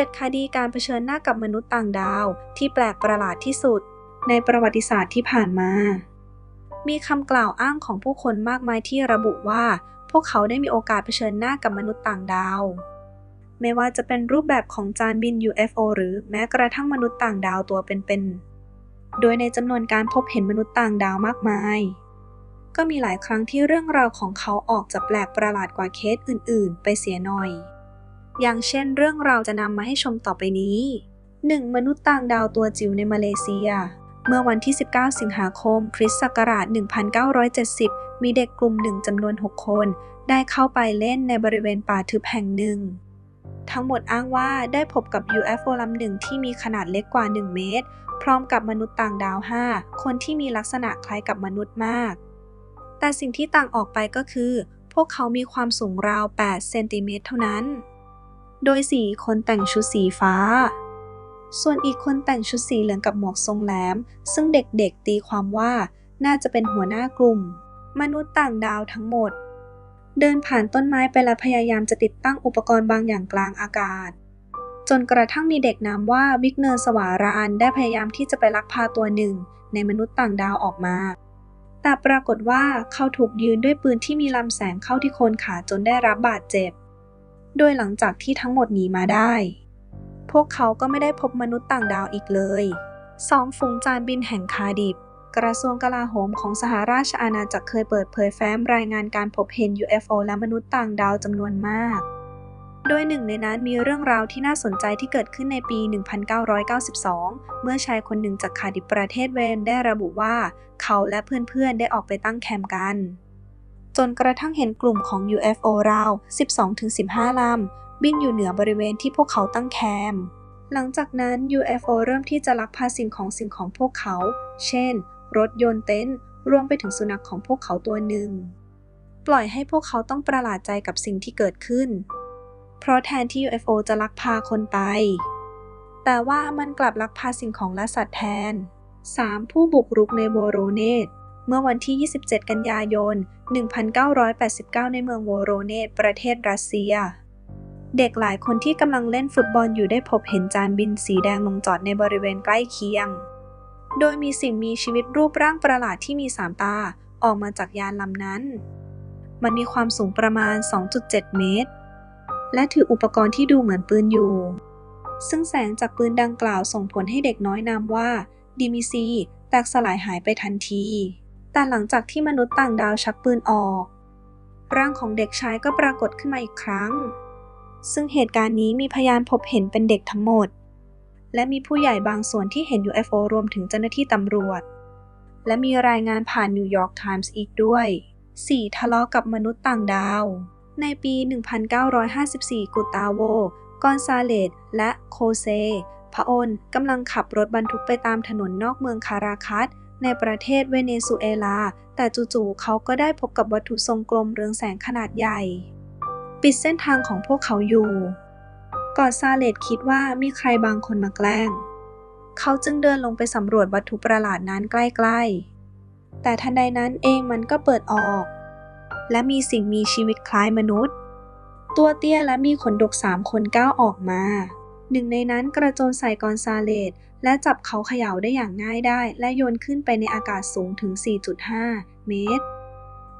7 คดีการเผชิญหน้ากับมนุษย์ต่างดาว ที่แปลกประหลาดที่สุด ในประวัติศาสตร์ที่ผ่านมา มีคำกล่าวอ้างของผู้คนมากมายที่ระบุว่า พวกเขาได้มีโอกาสเผชิญหน้ากับมนุษย์ต่างดาว ไม่ว่าจะเป็นรูปแบบของจานบิน UFO หรือแม้กระทั่งมนุษย์ต่างดาวตัวเป็นๆ โดยในจำนวนการพบเห็นมนุษย์ต่างดาวมากมายก็มีหลายครั้งที่เรื่องราวของเขาออกจะแปลกประหลาดกว่าเคสอื่น ๆ ไปเสียหน่อย อย่างเช่นเรื่องเราจะนำมาให้ชมต่อไปนี้ 1. มนุษย์ต่างดาวตัวจิ๋วในมาเลเซีย เมื่อวันที่ 19 สิงหาคม คริสต์ศักราช 1970 มีเด็กกลุ่มหนึ่งจำนวน 6 คน ได้เข้าไปเล่นในบริเวณป่าทึบแห่งหนึ่ง ทั้งหมดอ้างว่าได้พบกับ UFO ลำหนึ่งที่มีขนาดเล็กกว่า 1 เมตร พร้อมกับมนุษย์ต่างดาว 5 คนที่มีลักษณะคล้ายกับมนุษย์มาก แต่สิ่งที่ต่างออกไปก็คือ พวกเขามีความสูงราว 8 เซนติเมตรเท่านั้น โดย4คนแต่งชุดสีฟ้า ส่วนอีกคนแต่งชุดสีเหลืองกับหมวกทรงแหลม ซึ่งเด็กๆตีความว่าน่าจะเป็นหัวหน้ากลุ่ม มนุษย์ต่างดาวทั้งหมด เดินผ่านต้นไม้ไปและพยายามจะติดตั้งอุปกรณ์บางอย่างกลางอากาศ จนกระทั่งมีเด็กนามว่าวิกเนอร์สวาราอันได้พยายามที่จะไปลักพาตัวหนึ่ง ในมนุษย์ต่างดาวออกมา แต่ปรากฏว่าเขาถูกยืนด้วยปืนที่มีลำแสงเข้าที่โคนขาจนได้รับบาดเจ็บ โดยหลังจากที่ทั้งหมดหนีมาได้ พวกเขาก็ไม่ได้พบมนุษย์ต่างดาวอีกเลยสองฝูงจานบินแห่งคาดิฟกระทรวงกลาโหมของสหราชอาณาจักรเคยเปิดเผยแฟ้มรายงานการพบเห็น UFO และมนุษย์ต่างดาวจำนวนมาก โดยหนึ่งในนั้นมีเรื่องราวที่น่าสนใจที่เกิดขึ้นในปี 1992 เมื่อชายคนหนึ่งจากคาดิฟประเทศเวนได้ระบุว่า เขาและเพื่อนๆได้ออกไปตั้งแคมป์กัน จนกระทั่งเห็นกลุ่มของ UFO ราว 12-15 ลำ บินอยู่เหนือบริเวณที่พวกเขาตั้งแคมป์หลังจากนั้น UFO เริ่มที่จะลักพาสิ่งของสิ่งของพวกเขา เช่น รถยนต์เต็นท์รวมไปถึงสุนัขของพวกเขาตัวหนึ่ง ปล่อยให้พวกเขาต้องประหลาดใจกับสิ่งที่เกิดขึ้น เพราะแทนที่ UFO จะลักพาคนไป แต่ว่ามันกลับลักพาสิ่งของและสัตว์แทน 3. ผู้บุกรุกในโวโรเนต เมื่อวันที่ 27 กันยายน 1989 ในเมืองโวโรเนตประเทศรัสเซีย เด็กหลายคนที่กำลังเล่นฟุตบอลอยู่ได้พบเห็นจานบินสีแดงลงจอดในบริเวณใกล้เคียง โดยมีสิ่งมีชีวิตรูปร่างประหลาดที่มีสามตา ออกมาจากยานลำนั้น มันมีความสูงประมาณ 2.7 เมตร และถืออุปกรณ์ที่ดูเหมือนปืนอยู่ ซึ่งแสงจากปืนดังกล่าวส่งผลให้เด็กน้อยนามว่าดิมิซีแตกสลายหายไปทันที แต่หลังจากที่มนุษย์ต่างดาวชักปืนออก ร่างของเด็กชายก็ปรากฏขึ้นมาอีกครั้ง ซึ่งเหตุการณ์นี้มีพยานพบเห็นเป็นเด็กทั้งหมด และมีผู้ใหญ่บางส่วนที่เห็น UFO รวมถึงเจ้าหน้าที่ตำรวจ และมีรายงานผ่านนิวยอร์กไทมส์อีกด้วย 4. ทะเลาะกับมนุษย์ต่างดาว ในปี 1954 กุตาโว กอนซาเลตและโคเซพระอนกำลังขับรถบรรทุกไปตามถนนนอกเมืองคาราคัส ในประเทศเวเนซุเอลา แต่จู่ๆเขาก็ได้พบกับวัตถุทรงกลมเรืองแสงขนาดใหญ่ ปิดเส้นทางของพวกเขาอยู่ ก่อนซาเลตคิดว่ามีใครบางคนมาแกล้ง เขาจึงเดินลงไปสำรวจวัตถุประหลาดนั้นใกล้ๆ แต่ทันใดนั้นเองมันก็เปิดออก และมีสิ่งมีชีวิตคล้ายมนุษย์ ตัวเตี้ยและมีขนดกสามคนก้าวออกมา หนึ่งในนั้นกระโจนใส่กอนซาเลตและจับเขาเขย่าได้อย่างง่ายได้ และโยนขึ้นไปในอากาศสูงถึง 4.5 เมตร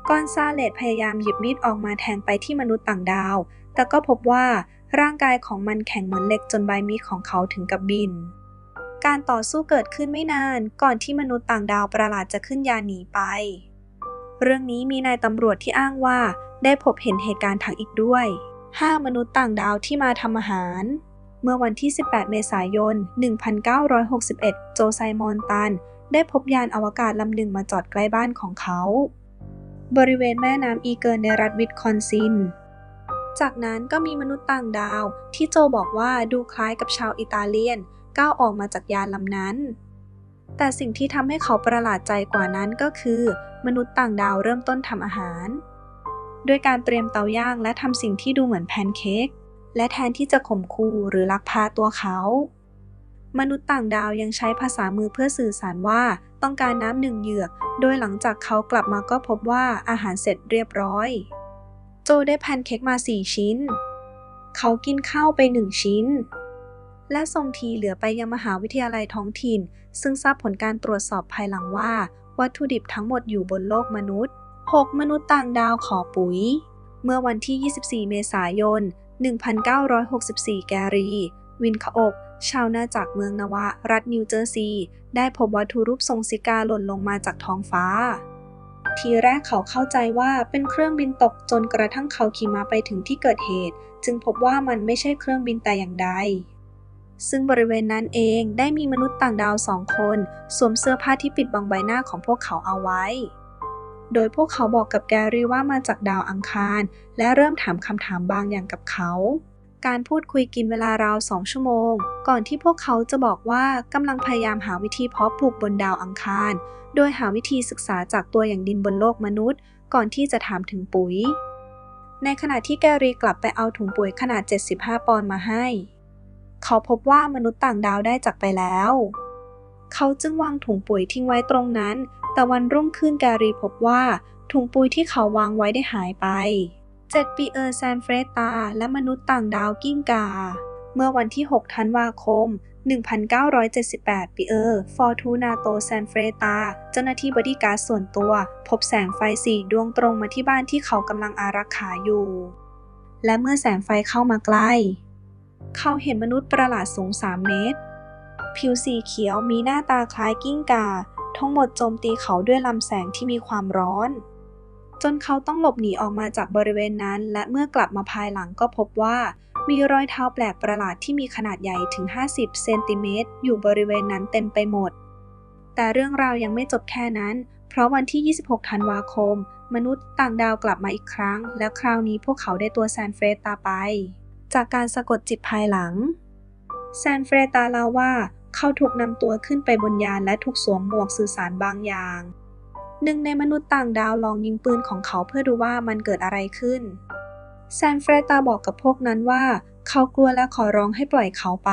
กอนซาเลตพยายามหยิบมีดออกมาแทงไปที่มนุษย์ต่างดาว แต่ก็พบว่าร่างกายของมันแข็งเหมือนเหล็กจนใบมีดของเขาถึงกับบิน การต่อสู้เกิดขึ้นไม่นานก่อนที่มนุษย์ต่างดาวประหลาดจะขึ้นยานหนีไป เรื่องนี้มีนายตำรวจที่อ้างว่าได้พบเห็นเหตุการณ์ทางอีกด้วย 5 มนุษย์ต่างดาวที่มาทำอาหาร เมื่อวันที่ 18 เมษายน 1961 โจไซมอนตัน ได้พบยานอวกาศลำหนึ่งมาจอดใกล้บ้านของเขา บริเวณแม่น้ำอีเกิร์นในรัฐวิสคอนซิน จากนั้นก็มีมนุษย์ต่างดาว ที่โจบอกว่าดูคล้ายกับชาวอิตาเลียน ก้าวออกมาจากยานลำนั้น แต่สิ่งที่ทำให้เขาประหลาดใจกว่านั้นก็คือ มนุษย์ต่างดาวเริ่มต้นทำอาหาร ด้วยการเตรียมเตาย่างและทำสิ่งที่ดูเหมือนแพนเค้ก และแทนที่จะข่มขู่หรือลักพาตัวเขา มนุษย์ต่างดาวยังใช้ภาษามือเพื่อสื่อสารว่าต้องการน้ำหนึ่งเหยือก โดยหลังจากเขากลับมาก็พบว่าอาหารเสร็จเรียบร้อย โจได้แพนเค้กมาสี่ชิ้น เขากินข้าวไปหนึ่งชิ้น และส่งทีเหลือไปยังมหาวิทยาลัยท้องถิ่น ซึ่งทราบผลการตรวจสอบภายหลังว่า วัตถุดิบทั้งหมดอยู่บนโลกมนุษย์ 6 มนุษย์ต่างดาวขอปุ๋ย เมื่อวันที่ 24 เมษายน 1964 แกรี วินคาอบชาวนาจากเมืองนวะ รัฐนิวเจอร์ซีย์ได้พบวัตถุรูปทรงซิกาหล่นลงมาจากท้องฟ้า ทีแรกเขาเข้าใจว่าเป็นเครื่องบินตกจนกระทั่งเขาขี่ม้าไปถึงที่เกิดเหตุ จึงพบว่ามันไม่ใช่เครื่องบินแต่อย่างใดซึ่งบริเวณนั้นเองได้มีมนุษย์ต่างดาวสองคน สวมเสื้อผ้าที่ปิดบังใบหน้าของพวกเขาเอาไว้ โดยพวกเขาบอกกับแกรี่ว่ามาจากดาวอังคาร และเริ่มถามคำถามบางอย่างกับเขา การพูดคุยกินเวลาราวสองชั่วโมง ก่อนที่พวกเขาจะบอกว่ากำลังพยายามหาวิธีเพาะปลูกบนดาวอังคาร โดยหาวิธีศึกษาจากตัวอย่างดินบนโลกมนุษย์ ก่อนที่จะถามถึงปุ๋ย ในขณะที่แกรีกลับไปเอาถุงปุ๋ยขนาด 75 ปอนด์มาให้ เขาพบว่ามนุษย์ต่างดาวได้จากไปแล้ว เขาจึงวางถุงปุ๋ยทิ้งไว้ตรงนั้น แต่วันรุ่งขึ้นแกรีพบว่า ถุงปุ๋ยที่เขาวางไว้ได้หายไป7ปีเออร์แซนเฟรตา และมนุษย์ต่างดาวกิ้งกา เมื่อวันที่ 6 ธันวาคม 1978 ปีเออร์ฟอร์ทูนาโตแซนเฟรตา เจ้าหน้าที่บอดี้การส่วนตัว พบแสงไฟสีดวงตรงมาที่บ้านที่เขากำลังอารักขาอยู่ และเมื่อแสงไฟเข้ามาใกล้ เขาเห็นมนุษย์ประหลาดสูง 3 เมตร ผิวสีเขียวมีหน้าตาคล้ายกิ้งกา ทั้งหมดโจมตีเขาด้วยลำแสงที่มีความร้อน จนเขาต้องหลบหนีออกมาจากบริเวณนั้น และเมื่อกลับมาภายหลังก็พบว่า มีรอยเท้าแปลกประหลาดที่มีขนาดใหญ่ถึง 50 เซนติเมตรอยู่บริเวณนั้นเต็มไปหมด แต่เรื่องราวยังไม่จบแค่นั้น เพราะวันที่ 26 ธันวาคม มนุษย์ต่างดาวกลับมาอีกครั้ง และคราวนี้พวกเขาได้ตัวแซนเฟรตาไป จากการสะกดจิตภายหลังแซนเฟรตาเล่าว่า เขาถูกนำตัวขึ้นไปบนยานและถูกสวมหมวกสื่อสารบางอย่าง หนึ่งในมนุษย์ต่างดาวลองยิงปืนของเขาเพื่อดูว่ามันเกิดอะไรขึ้นแซนเฟรตาบอกกับพวกนั้นว่าเขากลัวและขอร้องให้ปล่อยเขาไป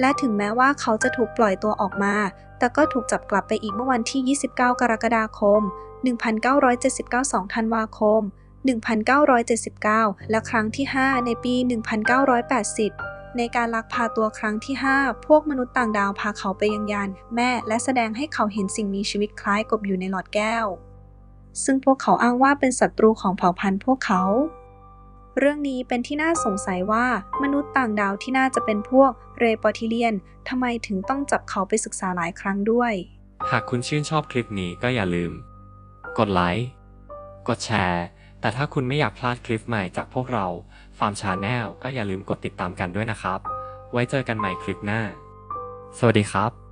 และถึงแม้ว่าเขาจะถูกปล่อยตัวออกมา แต่ก็ถูกจับกลับไปอีกเมื่อวันที่ 29 กรกฎาคม 1979 2ธันวาคม 1979 และครั้งที่ 5 ในปี 1980 ในการลักพาตัวครั้งที่ 5 พวกมนุษย์ต่างดาวพาเขาไปยังยานแม่และแสดงให้เขาเห็นสิ่งมีชีวิตคล้ายกบอยู่ในหลอดแก้ว ซึ่งพวกเขาอ้างว่าเป็นศัตรูของเผ่าพันธุ์พวกเขา เรื่องนี้เป็นที่น่าสงสัยว่ามนุษย์ต่างดาวที่น่าจะเป็นพวกเรปอทิเลียนทำไมถึงต้องจับเขาไปศึกษาหลายครั้งด้วย หากคุณชื่นชอบคลิปนี้ก็อย่าลืม กดไลค์ กดแชร์ แต่ถ้าคุณไม่อยากพลาดคลิปใหม่จากพวกเราฟาร์มชาแนลก็อย่าลืมกดติดตามกันด้วยนะครับ ไว้เจอกันใหม่คลิปหน้า สวัสดีครับ